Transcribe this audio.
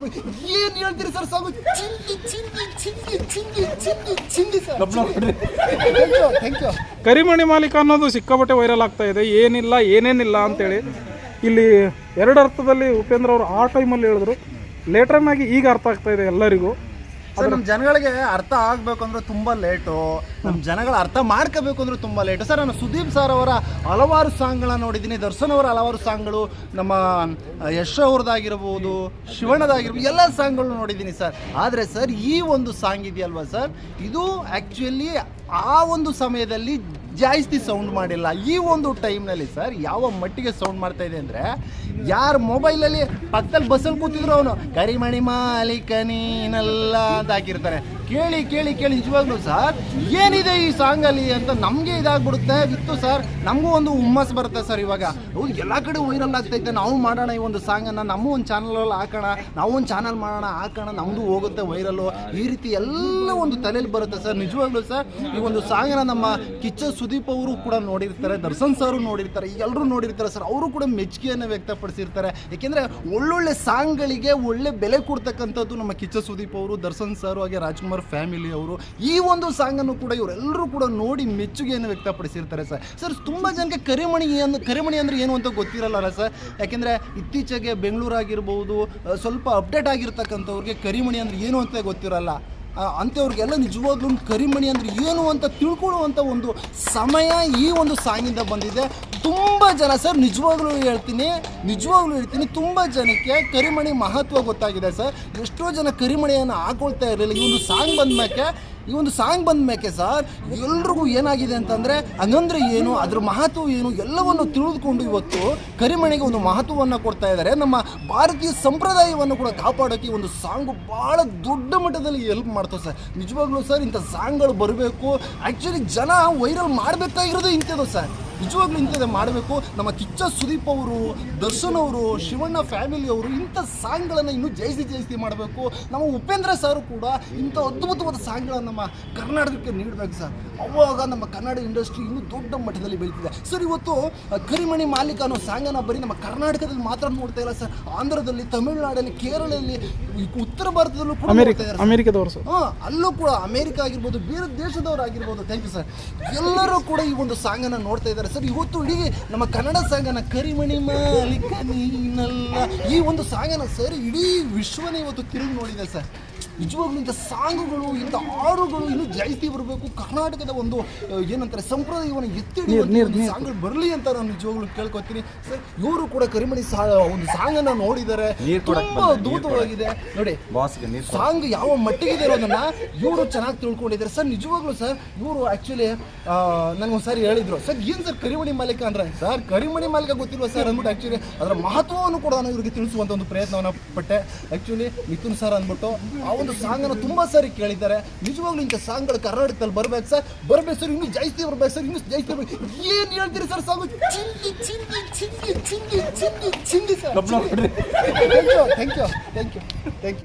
ಏನ್ ಹೇಳ್ತೀರಿ sir song ಚಿಂದಿ ಚಿಂದಿ ಚಿಂದಿ ಚಿಂದಿ ಚಿಂದಿ ಚಿಂದಿ sir. Thank you thank you ಕರಿಮಣಿ ಮಾಲೀಕ ಅನ್ನೋದು ಸಿಕ್ಕಾಪಟ್ಟೆ ವೈರಲ್ ಆಗ್ತಾ ಇದೆ. ಏನಿಲ್ಲ ಏನೇನಿಲ್ಲ ಅಂತೇಳಿ. ಇಲ್ಲಿ ಎರಡು ಅರ್ಥದಲ್ಲಿ ಉಪೇಂದ್ರ ಅವರು ಆ ಟೈಮಲ್ಲಿ ಹೇಳಿದ್ರು. ಲೇಟರ್ನಾಗಿ ಈಗ ಅರ್ಥ ಆಗ್ತಾ ಇದೆ ಎಲ್ಲರಿಗೂ. ಸರ್ ನಮ್ಮ ಜನಗಳಿಗೆ ಅರ್ಥ ಆಗ್ಬೇಕು ಅಂದ್ರೆ ತುಂಬಾ ಲೇಟು ನಮ್ಮ ಜನಗಳ ಅರ್ಥ ಮಾಡ್ಕೋಬೇಕು ಅಂದ್ರೆ ತುಂಬಾ ಲೇಟು ಸರ್ ನಾನು ಸುದೀಪ್ ಸರ್ ಅವರ ಹಲವಾರು ಸಾಂಗ್ಗಳನ್ನ ನೋಡಿದ್ದೀನಿ. ದರ್ಶನ್ ಅವರ ಹಲವಾರು ಸಾಂಗ್ಗಳು ನಮ್ಮ ಯಶ್ ಅವ್ರದ್ದಾಗಿರ್ಬೋದು ಶಿವಣ್ಣದಾಗಿರ್ಬೋದು ಎಲ್ಲ ಸಾಂಗ್ಗಳು ನೋಡಿದ್ದೀನಿ ಸರ್ ಆದರೆ ಸರ್ ಈ ಒಂದು ಸಾಂಗ್ ಇದೆಯಲ್ವಾ ಸರ್ ಇದು ಆ್ಯಕ್ಚುಲಿ ಆ ಒಂದು ಸಮಯದಲ್ಲಿ ಜಾಸ್ತಿ ಸೌಂಡ್ ಮಾಡಿಲ್ಲ. ಈ ಒಂದು ಟೈಮ್ನಲ್ಲಿ ಸರ್ ಯಾವ ಮಟ್ಟಿಗೆ ಸೌಂಡ್ ಮಾಡ್ತಾ ಇದೆ ಅಂದರೆ ಯಾರು ಮೊಬೈಲಲ್ಲಿ ಪಕ್ಕದಲ್ಲಿ ಬಸ್ಸಲ್ಲಿ ಕೂತಿದ್ರು ಅವನು ಕರಿಮಣಿ ಮಾಲೀಕ ನೀನಲ್ಲ ಅಂತ ಹಾಕಿರ್ತಾನೆ. ಕೇಳಿ ಕೇಳಿ ಕೇಳಿ ನಿಜವಾಗ್ಲೂ ಸರ್, ಏನಿದೆ ಈ ಸಾಂಗಲ್ಲಿ ಅಂತ ನಮಗೆ ಇದಾಗ್ಬಿಡುತ್ತೆ. ಇತ್ತು ಸರ್, ನಮಗೂ ಒಂದು ಹುಮ್ಮಸ್ ಬರುತ್ತೆ ಸರ್ ಇವಾಗ. ಅವ್ರು ಎಲ್ಲ ಕಡೆ ವೈರಲ್ ಆಗ್ತೈತೆ ನಾವು ಮಾಡೋಣ ಈ ಒಂದು ಸಾಂಗನ್ನು, ನಮ್ಮ ಒಂದು ಚಾನಲಲ್ಲಿ ಹಾಕೋಣ, ನಾವು ಒಂದು ಚಾನಲ್ ಮಾಡೋಣ, ಹಾಕೋಣ, ನಮ್ದು ಹೋಗುತ್ತೆ ವೈರಲ್ಲು ಈ ರೀತಿ ಎಲ್ಲ ಒಂದು ತಲೆಯಲ್ಲಿ ಬರುತ್ತೆ ಸರ್. ನಿಜವಾಗ್ಲೂ ಸರ್, ಈ ಒಂದು ಸಾಂಗನ್ನ ನಮ್ಮ ಕಿಚ್ಚ ಸುದೀಪ್ ಅವರು ಕೂಡ ನೋಡಿರ್ತಾರೆ, ದರ್ಶನ್ ಸರ್ ನೋಡಿರ್ತಾರೆ ಎಲ್ಲರೂ ನೋಡಿರ್ತಾರೆ ಸರ್. ಅವರು ಕೂಡ ಮೆಚ್ಚುಗೆಯನ್ನು ವ್ಯಕ್ತಪಡಿಸಿರ್ತಾರೆ. ಯಾಕೆಂದ್ರೆ ಒಳ್ಳೊಳ್ಳೆ ಸಾಂಗ್ಗಳಿಗೆ ಒಳ್ಳೆ ಬೆಲೆ ಕೊಡ್ತಕ್ಕಂಥದ್ದು ನಮ್ಮ ಕಿಚ್ಚ ಸುದೀಪ್ ಅವರು, ದರ್ಶನ್ ಸರ್ ಹಾಗೆ ರಾಜ್ಕುಮಾರ್ ಫ್ಯಾಮಿಲಿ ಅವರು ಈ ಒಂದು ಸಾಂಗನ್ನು ಕೂಡ ಇವರೆಲ್ಲರೂ ಕೂಡ ನೋಡಿ ಮೆಚ್ಚುಗೆಯನ್ನು ವ್ಯಕ್ತಪಡಿಸಿರ್ತಾರೆ ಸರ್. ಸರ್, ತುಂಬ ಜನಕ್ಕೆ ಕರಿಮಣಿ ಏನು ಕರಿಮಣಿ ಅಂದ್ರೆ ಏನು ಅಂತ ಗೊತ್ತಿರಲ್ಲ ಸರ್? ಯಾಕೆಂದರೆ ಇತ್ತೀಚೆಗೆ ಬೆಂಗಳೂರಾಗಿರ್ಬೋದು ಸ್ವಲ್ಪ ಅಪ್ಡೇಟ್ ಆಗಿರ್ತಕ್ಕಂಥವ್ರಿಗೆ ಕರಿಮಣಿ ಅಂದ್ರೆ ಏನು ಅಂತ ಗೊತ್ತಿರಲ್ಲ. ಅಂಥವ್ರಿಗೆಲ್ಲ ನಿಜವಾಗ್ಲೂ ಕರಿಮಣಿ ಅಂದರೆ ಏನು ಅಂತ ತಿಳ್ಕೊಳ್ಳುವಂಥ ಒಂದು ಸಮಯ ಈ ಒಂದು ಸಾಂಗಿಂದ ಬಂದಿದೆ. ತುಂಬ ಜನ ಸರ್ ನಿಜವಾಗ್ಲೂ ಹೇಳ್ತೀನಿ ನಿಜವಾಗ್ಲೂ ಹೇಳ್ತೀನಿ, ತುಂಬ ಜನಕ್ಕೆ ಕರಿಮಣಿ ಮಹತ್ವ ಗೊತ್ತಾಗಿದೆ ಸರ್ ಎಷ್ಟೋ ಜನ ಕರಿಮಣಿಯನ್ನು ಹಾಕೊಳ್ತಾ ಇರಲಿಲ್ಲ. ಈ ಒಂದು ಸಾಂಗ್ ಬಂದ್ಮೇಲೆ ಈ ಒಂದು ಸಾಂಗ್ ಬಂದ ಮೇಲೆ ಸರ್, ಎಲ್ರಿಗೂ ಏನಾಗಿದೆ ಅಂತಂದರೆ ಹಂಗಂದ್ರೆ ಏನು, ಅದ್ರ ಮಹತ್ವ ಏನು ಎಲ್ಲವನ್ನು ತಿಳಿದುಕೊಂಡು ಇವತ್ತು ಕರಿಮಣಿಗೆ ಒಂದು ಮಹತ್ವವನ್ನು ಕೊಡ್ತಾ ಇದ್ದಾರೆ. ನಮ್ಮ ಭಾರತೀಯ ಸಂಪ್ರದಾಯವನ್ನು ಕೂಡ ಕಾಪಾಡೋಕ್ಕೆ ಒಂದು ಸಾಂಗು ಭಾಳ ದೊಡ್ಡ ಮಟ್ಟದಲ್ಲಿ ಹೆಲ್ಪ್ ಮಾಡ್ತವೆ ಸರ್. ನಿಜವಾಗ್ಲೂ ಸರ್, ಇಂಥ ಸಾಂಗ್ಗಳು ಬರಬೇಕು. ಆ್ಯಕ್ಚುಲಿ ಜನ ವೈರಲ್ ಮಾಡಬೇಕಾಗಿರೋದು ಇಂಥದ್ದು ಸರ್. ನಿಜವಾಗ್ಲೂ ಇಂಥದ್ದೇ ಮಾಡಬೇಕು. ನಮ್ಮ ಕಿಚ್ಚ ಸುದೀಪ್ ಅವರು ದರ್ಶನ್ ಅವರು ಶಿವಣ್ಣ ಫ್ಯಾಮಿಲಿ ಅವರು ಇಂಥ ಸಾಂಗ್ಗಳನ್ನು ಇನ್ನೂ ಜಯಿಸಿ ಜಯಿಸಿ ಮಾಡಬೇಕು. ನಮ್ಮ ಉಪೇಂದ್ರ ಸಾರು ಕೂಡ ಇಂಥ ಅದ್ಭುತವಾದ ಸಾಂಗ್ಗಳನ್ನು ನಮ್ಮ ಕರ್ನಾಟಕಕ್ಕೆ ನೀಡಬೇಕು ಸರ್. ಅವಾಗ ನಮ್ಮ ಕನ್ನಡ ಇಂಡಸ್ಟ್ರಿ ಇನ್ನೂ ದೊಡ್ಡ ಮಟ್ಟದಲ್ಲಿ ಬೆಳೀತಿದೆ. ಸರ್ ಇವತ್ತು ಕರಿಮಣಿ ಮಾಲೀಕ ಅನ್ನೋ ಸಾಂಗನ್ನು ಬರೀ ನಮ್ಮ ಕರ್ನಾಟಕದಲ್ಲಿ ಮಾತ್ರ ನೋಡ್ತಾ ಇಲ್ಲ ಸರ್. ಆಂಧ್ರದಲ್ಲಿ ತಮಿಳುನಾಡಲ್ಲಿ ಕೇರಳದಲ್ಲಿ ಉತ್ತರ ಭಾರತದಲ್ಲೂ ಕೂಡ ಅಮೆರಿಕದವರು ಸರ್. ಹಾ ಅಲ್ಲೂ ಕೂಡ ಅಮೇರಿಕ ಆಗಿರ್ಬೋದು ಬೇರೆ ದೇಶದವರು ಆಗಿರ್ಬೋದು ಥ್ಯಾಂಕ್ ಯು ಸರ್ ಎಲ್ಲರೂ ಕೂಡ ಈ ಒಂದು ಸಾಂಗನ್ನು ನೋಡ್ತಾ ಇದ್ದಾರೆ. ಸರ್, ಇವತ್ತು ಇಡೀ ನಮ್ಮ ಕನ್ನಡ ಸಾಂಗನ ಕರಿಮಣಿ ಮಾಲಿಕ ನೀನಲ್ಲ. ಈ ಒಂದು ಸಾಂಗನ ಸರ್, ಇಡೀ ವಿಶ್ವನೇ ಇವತ್ತು ತಿರುಗಿ ನೋಡಿದೆ ಸರ್. ನಿಜವಾಗ್ಲೂ ಇಂಥ ಸಾಂಗ್ಗಳು ಇಂಥ ಹಾಡುಗಳು ಇನ್ನೂ ಜಾಸ್ತಿ ಬರಬೇಕು. ಕರ್ನಾಟಕದ ಒಂದು ಏನಂತಾರೆ ಸಂಪ್ರದಾಯವನ್ನು ಎತ್ತಿ ಸಾಂಗ್ಗಳು ಬರಲಿ ಅಂತ ನಾನು ನಿಜವಾಗ್ಲೂ ಕೇಳ್ಕೊತೀನಿ. ಸರ್ ಇವರು ಕೂಡ ಕರಿಮಣಿ ಸಾ ಒಂದು ಸಾಂಗನ್ನು ನೋಡಿದ್ದಾರೆ. ತುಂಬ ಅದ್ಭುತವಾಗಿದೆ. ನೋಡಿ ಸಾಂಗ್ ಯಾವ ಮಟ್ಟಿಗೆ ಇರೋದನ್ನ ಇವರು ಚೆನ್ನಾಗಿ ತಿಳ್ಕೊಂಡಿದ್ದಾರೆ. ಸರ್ ನಿಜವಾಗ್ಲೂ ಸರ್ ಇವರು ಆ್ಯಕ್ಚುಲಿ ನನಗೊಂದ್ಸಾರಿ ಹೇಳಿದ್ರು. ಸರ್ ಏನು ಸರ್ ಕರಿಮಣಿ ಮಾಲೀಕ ಅಂದ್ರೆ? ಸರ್ ಕರಿಮಣಿ ಮಾಲೀಕ ಗೊತ್ತಿಲ್ವ ಸರ್ ಅಂದ್ಬಿಟ್ಟು ಆ್ಯಕ್ಚುಲಿ ಅದರ ಮಹತ್ವವನ್ನು ಕೂಡ ನಾನು ಇವರಿಗೆ ತಿಳಿಸುವಂಥ ಒಂದು ಪ್ರಯತ್ನವನ್ನು ಪಟ್ಟೆ. ಆ್ಯಕ್ಚುಲಿ ಮಿಥುನ್ ಸರ್ ಅಂದ್ಬಿಟ್ಟು ಆ ಒಂದು ಸಾಂಗನ್ನು ತುಂಬ ಸಾರಿ ಕೇಳಿದ್ದಾರೆ. ನಿಜವಾಗ್ಲೂ ಇಂಥ ಸಾಂಗ್ಗಳು ಕರ್ನಾಟಕದಲ್ಲಿ ಬರ್ಬೇಕು ಸರ್. ಬರ್ಬೇಕು ಸರ್ ಇನ್ನು ಜಾಸ್ತಿ ಬರ್ಬೇಕು ಸರ್ ಇನ್ನು ಜಾಸ್ತಿ ಬರ್ಬೇಕು. ಏನು ಹೇಳ್ತೀರಿ ಸರ್ ಸಾಂಗ್? ಚಿಂದಿ ಚಿಂದಿ ಚಿಂದಿ ಚಿಂದಿ ಚಿಂದಿ ಚಿಂದಿ sir. Thank you thank you thank you thank you